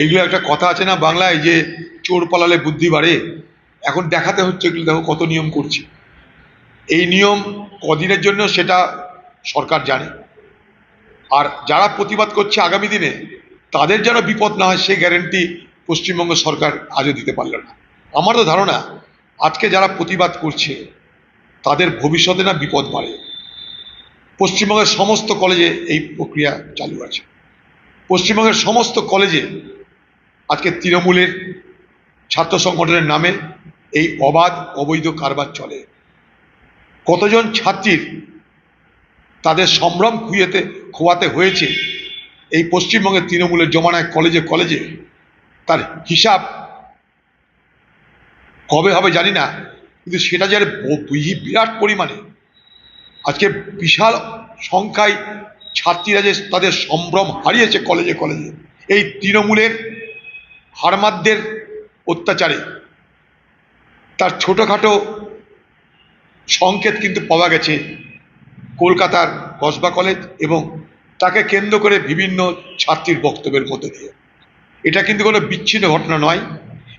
এগুলো একটা কথা আছে না বাংলায় যে চোর পালালে বুদ্ধি বাড়ে? এখন দেখাতে হচ্ছে এগুলো, দেখো কত নিয়ম করছে। এই নিয়ম কদিনের জন্য সেটা সরকার জানে। আর যারা প্রতিবাদ করছে আগামী দিনে, তাদের যেন বিপদ না হয়, সে গ্যারেন্টি পশ্চিমবঙ্গ সরকার আজও দিতে পারল না। আমার তো ধারণা, আজকে যারা প্রতিবাদ করছে, তাদের ভবিষ্যতে না বিপদ বাড়ে। পশ্চিমবঙ্গের সমস্ত কলেজে এই প্রক্রিয়া চালু আছে। পশ্চিমবঙ্গের সমস্ত কলেজে আজকে তৃণমূলের ছাত্র সংগঠনের নামে এই অবাধ, অবৈধ কারবার চলে। কতজন ছাত্রীর তাদের সম্ভ্রম খুইয়েতে, খোয়াতে হয়েছে এই পশ্চিমবঙ্গের তৃণমূলের জমানায় কলেজে কলেজে? তার হিসাব কবে হবে জানি না, কিন্তু সেটা যে আর বিরাট পরিমাণে। আজকে বিশাল সংখ্যায় ছাত্রীরা যে তাদের সম্ভ্রম হারিয়েছে কলেজে কলেজে। এই তৃণমূলের হারমাদদের অত্যাচারে তার ছোটোখাটো সংকেত কিন্তু পাওয়া গেছে কলকাতার কসবা কলেজ এবং তাকে কেন্দ্র করে বিভিন্ন ছাত্রীর বক্তব্যের মধ্যে দিয়ে। এটা কিন্তু কোনো বিচ্ছিন্ন ঘটনা নয়।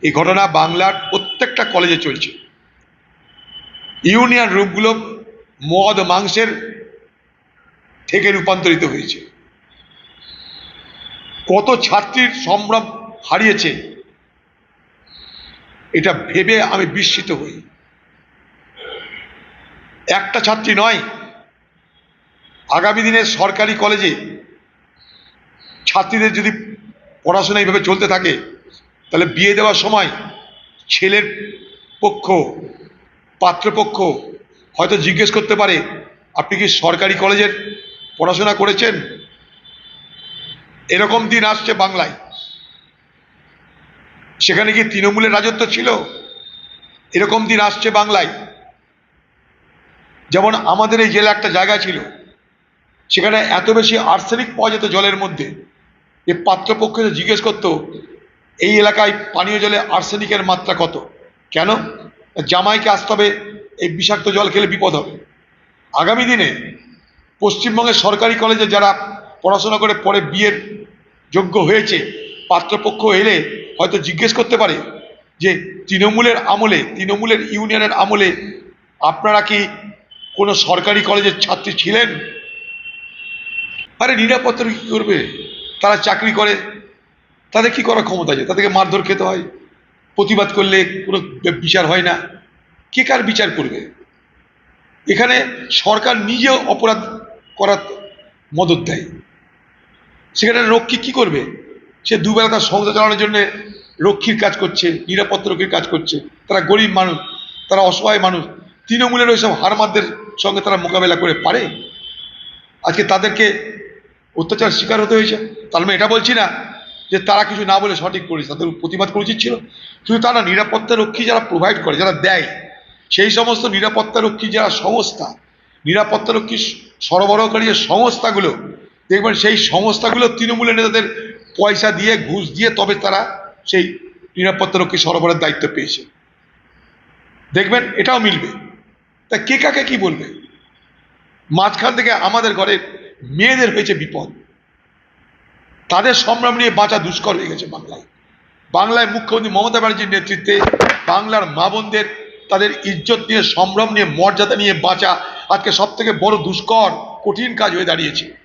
এই ঘটনা বাংলার প্রত্যেকটা কলেজে চলছে। ইউনিয়ন রুমগুলো মদ, মাংসের থেকে রূপান্তরিত হয়েছে। কত ছাত্রীর সম্ভ্রম হারিয়েছে। এটা ভেবে আমি বিস্মিত হই। একটা ছাত্রী নয়, আগামী দিনে সরকারি কলেজে ছাত্রীদের যদি পড়াশোনা এইভাবে চলতে থাকে, তাহলে বিয়ে দেওয়ার সময় ছেলের পক্ষ, পাত্রপক্ষ হয়তো জিজ্ঞেস করতে পারে, আপনি কি সরকারি কলেজের পড়াশোনা করেছেন? এরকম দিন আসছে বাংলায়। সেখানে কি তৃণমূলের রাজত্ব ছিল। এরকম দিন আসছে বাংলায়। যেমন আমাদের এই জেলা একটা জায়গা ছিল। সেখানে এত বেশি আর্সেনিক পাওয়া যেত জলের মধ্যে। যে পাত্রপক্ষ জিজ্ঞেস করতো, এই এলাকায় পানীয় জলে আর্সেনিকের মাত্রা কত? কেন? জামাইকে আসতে হবে, এই বিষাক্ত জল খেলে বিপদ হবে। আগামী দিনে পশ্চিমবঙ্গের সরকারি কলেজে যারা পড়াশোনা করে পরে বিয়ের যোগ্য হয়েছে, পাত্রপক্ষ এলে হয়তো জিজ্ঞেস করতে পারে যে তৃণমূলের আমলে, তৃণমূলের ইউনিয়নের আমলে আপনারা কি কোনো সরকারি কলেজের ছাত্রী ছিলেন? আরে নিরাপত্তা কী করবে? তারা চাকরি করে, তাদের কি করার ক্ষমতা আছে? তাদেরকে মারধর খেতে হয়, প্রতিবাদ করলে কোনো বিচার হয় না। কে কার বিচার করবে? এখানে সরকার নিজেও অপরাধ করার মদত দেয়। সেখানে রক্ষী কি করবে? সে দুবেলা তার সংসার চালানোর জন্য রক্ষীর কাজ করছে, নিরাপত্তা রক্ষীর কাজ করছে, তারা গরিব মানুষ, তারা অসহায় মানুষ, তৃণমূলের ওইসব হারমাদদের সঙ্গে তারা মোকাবেলা করে পারে? আজকে তাদেরকে অত্যাচার শিকার হতে হয়েছে। তার মানে এটা বলছি না যে তারা কিছু না বলে সঠিক করেছে, তাদের প্রতিবাদ করা উচিত ছিল। শুধু তারা নিরাপত্তা রক্ষী যারা প্রোভাইড করে, যারা দেয়, সেই সমস্ত নিরাপত্তা রক্ষী যারা সংস্থা, নিরাপত্তা রক্ষী সরবরাহকারী যে সংস্থাগুলো, দেখবেন সেই সংস্থাগুলো তৃণমূলের নেতাদের পয়সা দিয়ে, ঘুষ দিয়ে তবে তারা সেই নিরাপত্তা রক্ষী সরবরাহের দায়িত্ব পেয়েছে। দেখবেন এটাও মিলবে। তা কে কাকে কি বলবে? মাঝখান থেকে আমাদের ঘরে মেয়েদের হয়েছে বিপদ। তাদের সম্ভ্রম নিয়ে বাঁচা দুষ্কর হয়ে গেছে বাংলায়। বাংলায় মুখ্যমন্ত্রী মমতা ব্যানার্জির নেতৃত্বে বাংলার মা বোনদের তাদের ইজ্জত নিয়ে, সম্ভ্রম নিয়ে, মর্যাদা নিয়ে বাঁচা আজকে সব থেকে বড় দুষ্কর, কঠিন কাজ হয়ে দাঁড়িয়েছে।